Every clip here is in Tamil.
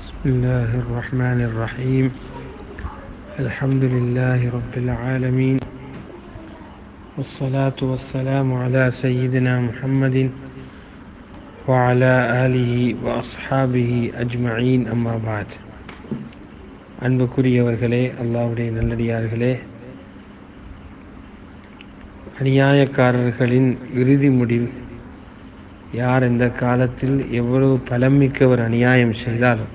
بسم الله الرحمن الرحيم الحمد لله رب العالمين والصلاة والسلام على سيدنا محمد وعلى آله وأصحابه أجمعين أما بعد அன்புக்குரியவர்களே அல்லாவுடைய நல்லடியார்களே அநியாயக்காரர்களின் இறுதி முடிவு யார் இந்த காலத்தில் எவ்வளவு பலமிக்கவர் அநியாயம் செய்தாலும்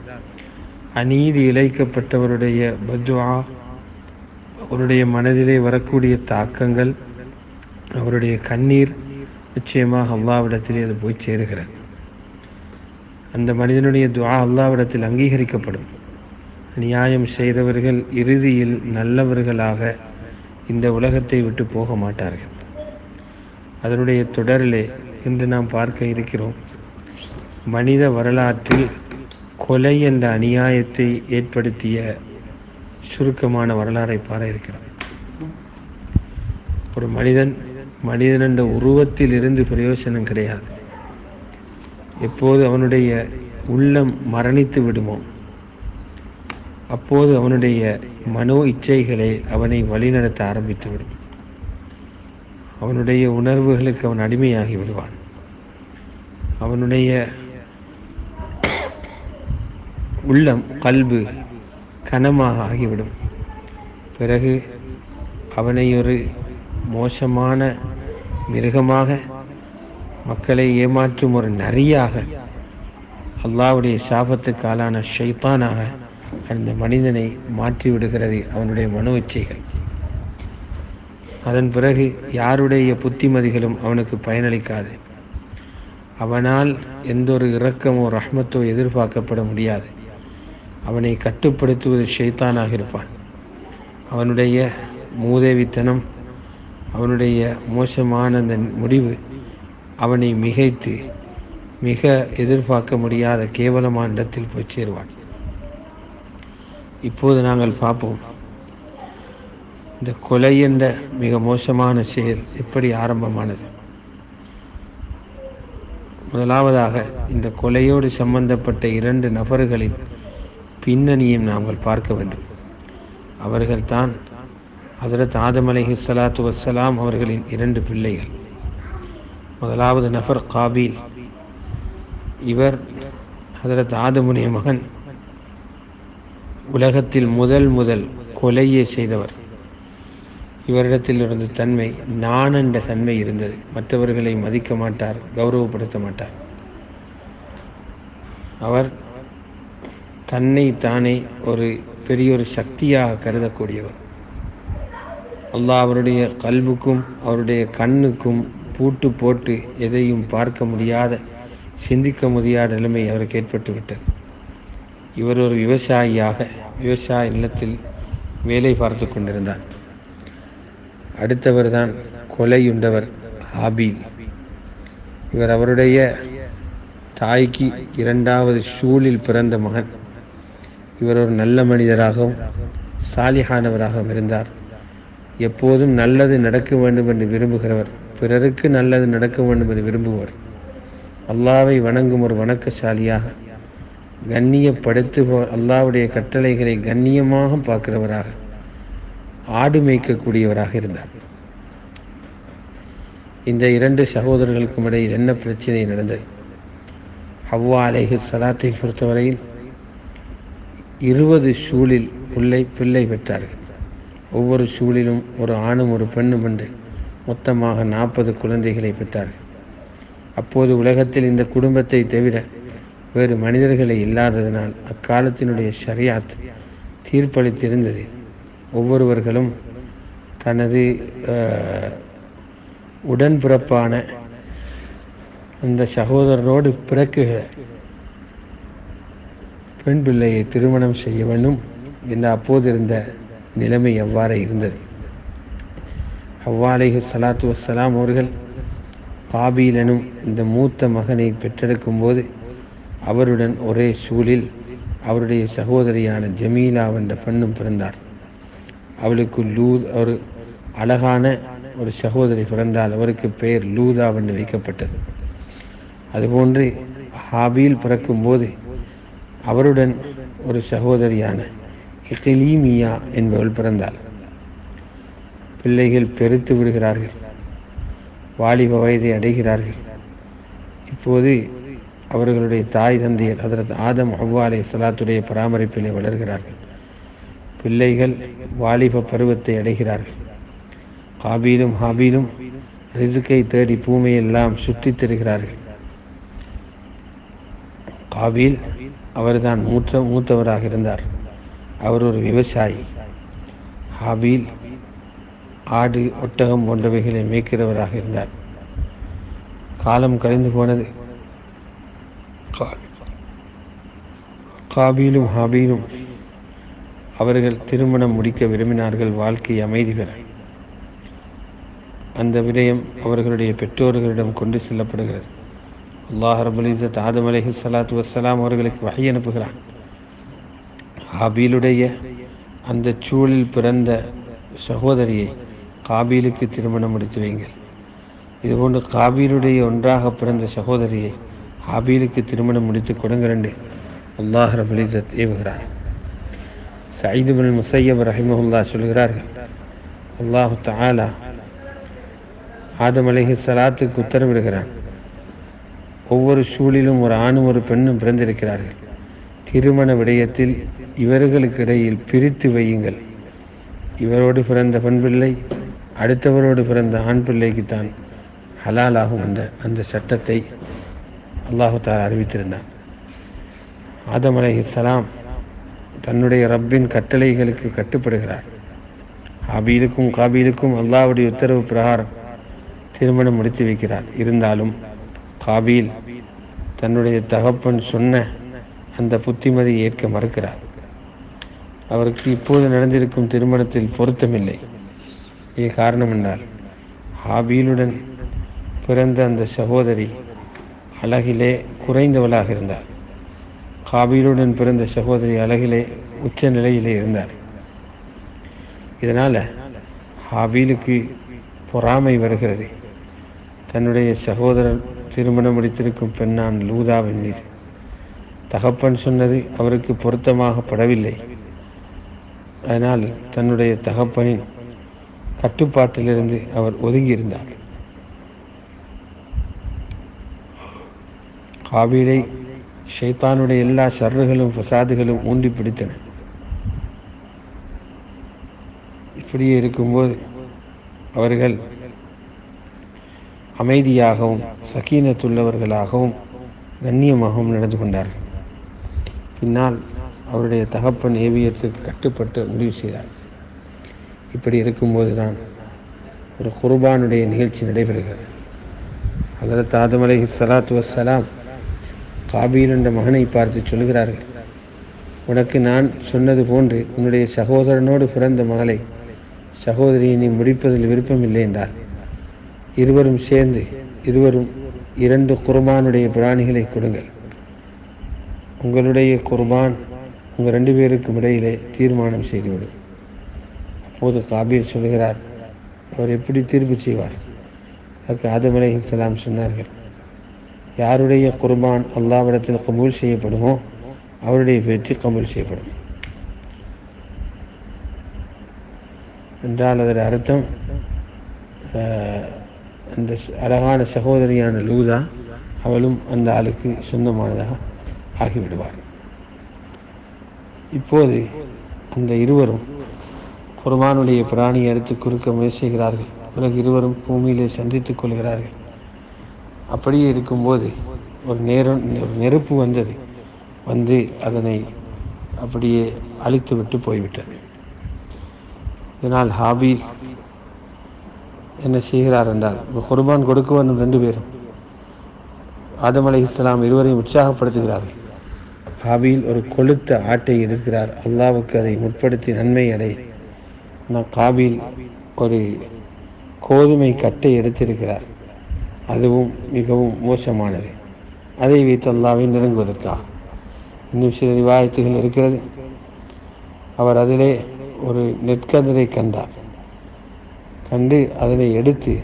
அநீதி இழைக்கப்பட்டவருடைய பத்வா அவருடைய மனதிலே வரக்கூடிய தாக்கங்கள் அவருடைய கண்ணீர் நிச்சயமாக அல்லாவிடத்திலே அது போய் சேருகிறது. அந்த மனிதனுடைய துவா அல்லாவிடத்தில் அங்கீகரிக்கப்படும். நியாயம் செய்தவர்கள் இறுதியில் நல்லவர்களாக இந்த உலகத்தை விட்டு போக மாட்டார்கள். அதனுடைய தொடரிலே இன்று நாம் பார்க்க இருக்கிறோம் மனித வரலாற்றில் கொலை என்ற அநியாயத்தை ஏற்படுத்திய சுருக்கமான வரலாறை பார இருக்கிறோம் ஒரு மனிதன் மனிதன் என்ற உருவத்தில் இருந்து பிரயோசனம் கிடையாது. எப்போது அவனுடைய உள்ளம் மரணித்து விடுமோ அப்போது அவனுடைய மனோ இச்சைகளை அவனை வழிநடத்த ஆரம்பித்துவிடும் அவனுடைய உணர்வுகளுக்கு அவன் அடிமையாகி விடுவான். அவனுடைய உள்ளம் கல்பு கனமாக ஆகிவிடும். பிறகு அவனை ஒரு மோசமான மிருகமாக மக்களை ஏமாற்றும் ஒரு நரியாக அல்லாவுடைய சாபத்துக்கு ஆளான ஷைத்தானாக அந்த மனிதனை மாற்றி விடுகிறது அவனுடைய மனோச்சைகள் அதன் பிறகு யாருடைய புத்திமதிகளும் அவனுக்கு பயனளிக்காது. அவனால் எந்த ஒரு இரக்கமோ ரஹ்மத்தோ எதிர்பார்க்கப்பட முடியாது. அவனை கட்டுப்படுத்துவது ஷைத்தானாக இருப்பான். அவனுடைய மூதேவித்தனம் அவனுடைய மோசமான அந்த முடிவு அவனை மிகைத்து மிக எதிர்பார்க்க முடியாத கேவலமான இடத்தில் போய் சேருவான். இப்போது நாங்கள் பார்ப்போம். இந்த கொலை என்ற மிக மோசமான செயல் எப்படி ஆரம்பமானது? முதலாவதாக இந்த கொலையோடு சம்பந்தப்பட்ட இரண்டு நபர்களின் பின்னணியும் நாங்கள் பார்க்க வேண்டும். அவர்கள்தான் ஹதரத் ஆதம் அலஹி சலாத்து வசலாம் அவர்களின் இரண்டு பிள்ளைகள். முதலாவது நஃபர் காபீல். இவர் ஹதரத் ஆதமுனிய மகன். உலகத்தில் முதல் முதல் கொலையை செய்தவர். இவரிடத்தில் இருந்த தன்மை நான் என்ற தன்மை இருந்தது. மற்றவர்களை மதிக்க மாட்டார் கௌரவப்படுத்த மாட்டார். அவர் தன்னை தானே ஒரு பெரிய ஒரு சக்தியாக கருதக்கூடியவர். அல்லாஹ் அவருடைய கல்வுக்கும் அவருடைய கண்ணுக்கும் பூட்டு போட்டு எதையும் பார்க்க முடியாத சிந்திக்க முடியாத நிலைமை அவருக்கு ஏற்பட்டுவிட்டது. இவர் ஒரு விவசாயியாக விவசாய நிலத்தில் வேலை பார்த்து கொண்டிருந்தார். அடுத்தவர் தான் கொலையுண்டவர் ஹாபீல். இவர் அவருடைய தாய்க்கு இரண்டாவது ஷூலில் பிறந்த மகன். இவர் ஒரு நல்ல மனிதராகவும் சாலிஹானவராகவும் இருந்தார். எப்போதும் நல்லது நடக்க வேண்டும் என்று விரும்புகிறவர் பிறருக்கு நல்லது நடக்க வேண்டும் என்று விரும்புவர். அல்லாவை வணங்கும் ஒரு வணக்கசாலியாக கண்ணியப்படுத்துபவர் அல்லாவுடைய கட்டளைகளை கண்ணியமாக பார்க்கிறவராக ஆடு மேய்க்கக்கூடியவராக இருந்தார். இந்த இரண்டு சகோதரர்களுக்கும் இடையில் என்ன பிரச்சனை நடந்தது? ஹவ்வா அலேஹி சலாத்தை பொறுத்தவரையில் இருபது சூழில் பிள்ளை பிள்ளை பெற்றார்கள். ஒவ்வொரு சூழிலும் ஒரு ஆணும் ஒரு பெண்ணும் என்று மொத்தமாக நாற்பது குழந்தைகளை பெற்றார்கள். அப்போது உலகத்தில் இந்த குடும்பத்தை தவிர வேறு மனிதர்களை இல்லாததனால் அக்காலத்தினுடைய ஷரியாத் தீர்ப்பளித்திருந்தது. ஒவ்வொருவர்களும் தனது உடன்பிறப்பான அந்த சகோதரரோடு பிறக்குகிற பெண் பிள்ளையை திருமணம் செய்ய வேண்டும் என்று அப்போது இருந்த நிலைமை எவ்வாறு இருந்தது? அவ்வாலேஹு சலாத்து வசலாம் அவர்கள் காபீலனும் இந்த மூத்த மகனை பெற்றெடுக்கும் போது அவருடன் ஒரே சூழில் அவருடைய சகோதரியான ஜமீலா என்ற பெண்ணும் பிறந்தார். அவளுக்கு லூத் ஒரு அழகான ஒரு சகோதரி பிறந்தால் அவருக்கு பெயர் லூதா என்று வைக்கப்பட்டது. அதுபோன்று ஹாபீல் பிறக்கும்போது அவருடன் ஒரு சகோதரியான இகிலீமியா என்பவள் பிறந்தாள். பிள்ளைகள் பெருத்து விடுகிறார்கள். வாலிப வயதை அடைகிறார்கள். இப்போது அவர்களுடைய தாய் தந்தையர் அதற்கு ஆதம் அவ்வாலே சலாத்துடைய பராமரிப்பிலே வளர்கிறார்கள். பிள்ளைகள் வாலிப பருவத்தை அடைகிறார்கள். காபீலும் ஹாபீலும் ரிசுக்கை தேடி பூமையெல்லாம் சுற்றித் தருகிறார்கள். காபில் அவர்தான் மூத்த மூத்தவராக இருந்தார். அவர் ஒரு விவசாயி. ஹாபீல் ஆடு ஒட்டகம் போன்றவைகளை மேய்க்கிறவராக இருந்தார். காலம் கழிந்து போனது. காபீலும் ஹாபீலும் அவர்கள் திருமணம் முடிக்க விரும்பினார்கள். வாழ்க்கை அமைதி பெற. அந்த விடயம் அவர்களுடைய பெற்றோர்களிடம் கொண்டு செல்லப்படுகிறது. அல்லாஹ் ரபுல் இஸ்ஸத் ஆதம் அலஹி சலாத்து வஸ்ஸலாம் அவர்களுக்கு வகை அனுப்புகிறான். ஹாபீலுடைய அந்த சூழலில் பிறந்த சகோதரியை காபீலுக்கு திருமணம் முடித்து வைங்கள். இதுபோன்று காபீலுடைய ஒன்றாக பிறந்த சகோதரியை ஹாபீலுக்கு திருமணம் முடித்து கொடுங்கள் என்று அல்லாஹ் ரபுலிசத் ஏவுகிறார். சயீது முசையப் ரஹிமஹுல்லா சொல்கிறார்கள். அல்லாஹு தாலா ஆதம் அலைஹி சலாத்துக்கு உத்தரவிடுகிறான். ஒவ்வொரு சூழிலும் ஒரு ஆணும் ஒரு பெண்ணும் பிறந்திருக்கிறார்கள். திருமண விடயத்தில் இவர்களுக்கு இடையில் பிரித்து வையுங்கள். இவரோடு பிறந்த பெண் பிள்ளை அடுத்தவரோடு பிறந்த ஆண் பிள்ளைக்குத்தான் ஹலாலாகும் என்ற அந்த சட்டத்தை அல்லாஹு தார் அறிவித்திருந்தான். ஆதம் அலைஹிஸ்ஸலாம் தன்னுடைய ரப்பின் கட்டளைகளுக்கு கட்டுப்படுகிறார். ஹபீலுக்கும் காபீலுக்கும் அல்லாவுடைய உத்தரவு பிரகாரம் திருமணம் முடித்து வைக்கிறார். இருந்தாலும் காபீல் தன்னுடைய தகப்பன் சொன்ன அந்த புத்திமதியை ஏற்க மறுக்கிறார். அவருக்கு இப்போது நடந்திருக்கும் திருமணத்தில் பொருத்தமில்லை. இது காரணம் என்றால் ஹாபீலுடன் பிறந்த அந்த சகோதரி அழகிலே குறைந்தவளாக இருந்தார். காபீலுடன் பிறந்த சகோதரி அழகிலே உச்ச நிலையிலே இருந்தார். இதனால் ஹாபீலுக்கு பொறாமை வருகிறது. தன்னுடைய சகோதரன் திருமணம் முடித்திருக்கும் பெண்ணான் லூதாவின் மீது. தகப்பன் சொன்னது அவருக்கு பொருத்தமாக படவில்லை அதனால் தன்னுடைய தகப்பனின் கட்டுப்பாட்டிலிருந்து அவர் ஒதுங்கியிருந்தார். காபீலை ஷைத்தானுடைய எல்லா சர்றுகளும் ஃபசாதுகளும் ஊண்டி பிடித்தன. இப்படியே இருக்கும்போது அவர்கள் அமைதியாகவும் சக்கீனத்துள்ளவர்களாகவும் கண்ணியமாகவும் நடந்து கொண்டார்கள் பின்னால் அவருடைய தகப்பன் ஏவியத்துக்கு கட்டுப்பட்டு முடிவு செய்தார். இப்படி இருக்கும்போது தான் ஒரு குர்பானுடைய நிகழ்ச்சி நடைபெறுகிறது. அதில் ஆதம் அலைஹி சலாத்து வஸ்ஸலாம் காபீல் என்ற மகனை பார்த்து சொல்கிறார்கள் உனக்கு நான் சொன்னது போன்று உன்னுடைய சகோதரனோடு பிறந்த மகளை சகோதரியை நீ முடிப்பதில் விருப்பமில்லை என்றார். இருவரும் சேர்ந்து இருவரும் இரண்டு குர்பானுடைய பிராணிகளை கொடுங்கள். உங்களுடைய குர்பான் உங்கள் ரெண்டு பேருக்கும் இடையிலே தீர்மானம் செய்துவிடும் அப்போது காபீல் சொல்கிறார் அவர் எப்படி தீர்ப்பு செய்வார்? அதுக்கு ஆதம் அலைஹிஸ்ஸலாம் சொன்னார்கள் யாருடைய குர்பான் அல்லாவிடத்தில் கபூல் செய்யப்படுமோ அவருடைய வெற்றி கபூல் செய்யப்படும். என்றால் அதன் அர்த்தம் அந்த அழகான சகோதரியான லூதா அவளும் அந்த ஆளுக்கு சொந்தமானதாக ஆகிவிடுவார். இப்போது அந்த இருவரும் குர்பானுடைய பிராணியை எடுத்து குறுக்க முயற்சி செய்கிறார்கள். பிறகு இருவரும் பூமியிலே சந்தித்துக் கொள்கிறார்கள். அப்படியே இருக்கும்போது ஒரு நேரம் ஒரு நெருப்பு வந்தது. வந்து அதனை அப்படியே அழித்து விட்டு போய்விட்டது. இதனால் ஹாபீல் என்ன செய்கிறார் என்றார் குர்பான் கொடுக்க வேண்டும் ரெண்டு பேரும். ஆதம் அலி இஸ்லாம் இருவரையும் உற்சாகப்படுத்துகிறார்கள். ஹாபியில் ஒரு கொளுத்த ஆட்டை எடுக்கிறார். அல்லாவுக்கு அதை முற்படுத்தி நன்மை அடை. ஆனால் காபில் ஒரு கோதுமை கட்டை எடுத்திருக்கிறார். அதுவும் மிகவும் மோசமானது. அதை வைத்து அல்லாவை நெருங்குவதற்காக இன்னும் சில ரிவாயத்துகள் இருக்கிறது. அவர் அதிலே ஒரு நெற்கதிரை கண்டார். கண்டு அதனை எடுத்து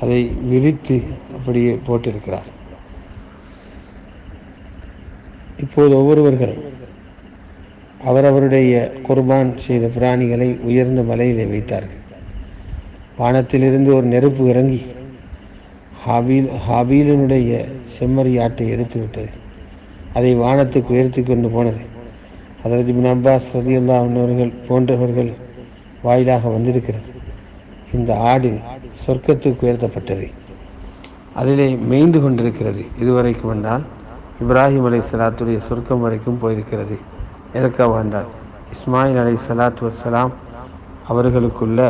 அதை விரித்து அப்படியே போட்டிருக்கிறார். இப்போது ஒவ்வொருவர்களும் அவரவருடைய குர்பான் செய்த பிராணிகளை உயர்ந்த மலையிலே வைத்தார்கள். வானத்திலிருந்து ஒரு நெருப்பு இறங்கி ஹாபீல் ஹாபீலனுடைய செம்மறியாட்டை எடுத்து விட்டது. அதை வானத்துக்கு உயர்த்தி கொண்டு போனது. அதற்கு பின் அப்பாஸ் ரதியுல்லா அவர்கள் போன்றவர்கள் வாயிலாக வந்திருக்கிறது. இந்த ஆடு சொர்க்கத்துக்கு உயர்த்தப்பட்டது. அதிலே மேய்ந்து கொண்டிருக்கிறது. இதுவரைக்கும் வந்தால் இப்ராஹிம் அலை சலாத்துடைய சொர்க்கம் வரைக்கும் போயிருக்கிறது. எதற்காக வந்தால் இஸ்மாயில் அலை சலாத்து வசலாம் அவர்களுக்குள்ள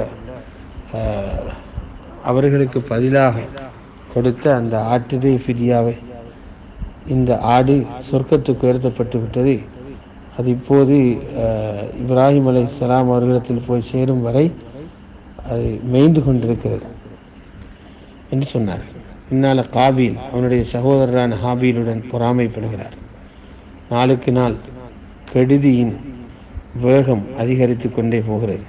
அவர்களுக்கு பதிலாக கொடுத்த அந்த ஆட்டினை ஃபிரியாவை இந்த ஆடு சொர்க்கத்துக்கு உயர்த்தப்பட்டு விட்டது. அது இப்போது இப்ராஹிம் அலை சலாம் அவர்களிடத்தில் போய் சேரும் வரை அது மேய்ந்து கொண்டிருக்கிறது. என்று சொன்னார். பின்னால் காபீல் அவனுடைய சகோதரரான ஹாபீலுடன் பொறாமைப்படுகிறார். நாளுக்கு நாள் கெடுதியின் வேகம் அதிகரித்து கொண்டே போகிறது.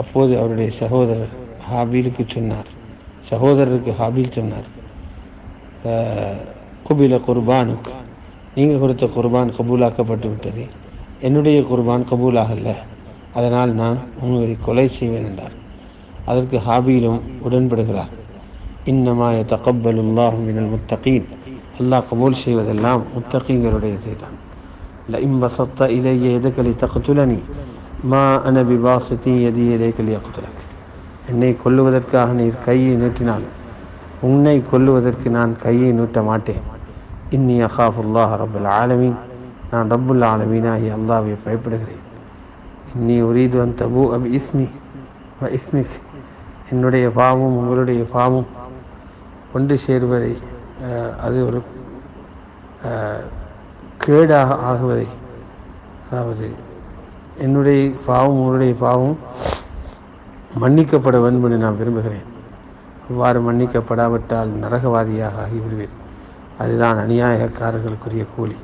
அப்போது அவருடைய சகோதரர் ஹாபீலுக்கு சொன்னார். சகோதரருக்கு ஹாபீல் சொன்னார் குபில குர்பானுக்கு நீங்கள் கொடுத்த குர்பான் கபூலாக்கப்பட்டு விட்டது. என்னுடைய குர்பான் கபூலாகல்ல. அதனால் நான் உங்களை கொலை செய்வேன் என்றார். அதற்கு ஹாபீலும் உடன்படுகிறார் இன்னமா தகப்பலுல்லாஹ் மினல் முத்தகீன் அல்லாஹ் கபூல் செய்வதெல்லாம் முத்தகீங்களுடையதை தான் لئن بسطت إلي يدك لتقتلني ما أنا بباسط يدي إليك لأقتلك என்னை கொல்லுவதற்காக நீர் கையை நீட்டினால் உன்னை கொல்லுவதற்கு நான் கையை நீட்ட மாட்டேன் இன்னி அகாஃபுல்லாஹ் ரபுல் ஆலமீன் நான் ரப்புல் ஆலமீனாகி அல்லாவை பயப்படுகிறேன் இன்னி உரீது அன் தபு அபி இஸ்மி வ இஸ்மிக் என்னுடைய பாவம் உங்களுடைய பாவம் ஒன்று சேருவதை அது ஒரு கேடாக ஆகுவதை அதாவது என்னுடைய பாவம் உங்களுடைய பாவம் மன்னிக்கப்பட வேண்டும் என்று நான் விரும்புகிறேன். அவ்வாறு மன்னிக்கப்படாவிட்டால் நரகவாதியாக ஆகிவிடுவேன். அதுதான் அநியாயக்காரர்களுக்குரிய கூலி.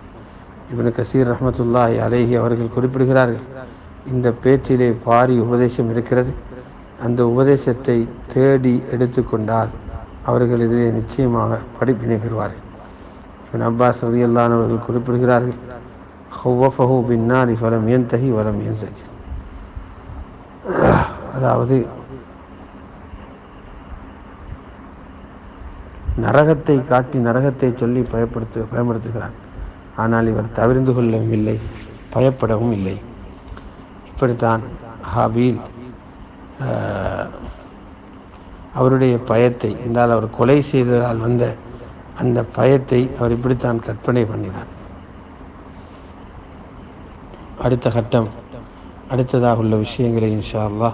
இவன் கசீர் ரஹ்மத்துல்லாஹி அலேஹி அவர்கள் குறிப்பிடுகிறார்கள் இந்த பேச்சிலே பாரி உபதேசம் இருக்கிறது. அந்த உபதேசத்தை தேடி எடுத்துக்கொண்டால் அவர்கள் இதிலே நிச்சயமாக படிப்பினை பெறுவார்கள். இப்னு அப்பாஸ் ரலியல்லாஹு அவர்கள் குறிப்பிடுகிறார்கள் ஹவ்வஃபஹு பின்னாரி ஃபலம் தகி வலம் சகி அதாவது நரகத்தை காட்டி நரகத்தை சொல்லி பயப்படுத்து பயன்படுத்துகிறார் ஆனால் இவர் தவிர்ந்து கொள்ளவும் இல்லை பயப்படவும் இல்லை. இப்படித்தான் ஹாபீல் அவருடைய பயத்தை என்றால் அவர் கொலை செய்ததால் வந்த அந்த பயத்தை அவர் இப்படித்தான் கற்பனை பண்ணினார். அடுத்த கட்டம் அடுத்ததாக உள்ள விஷயங்களை இன்ஷா அல்லா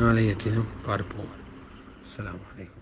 நாளைய தினம் பார்ப்போம். அலாம் வலைக்கம்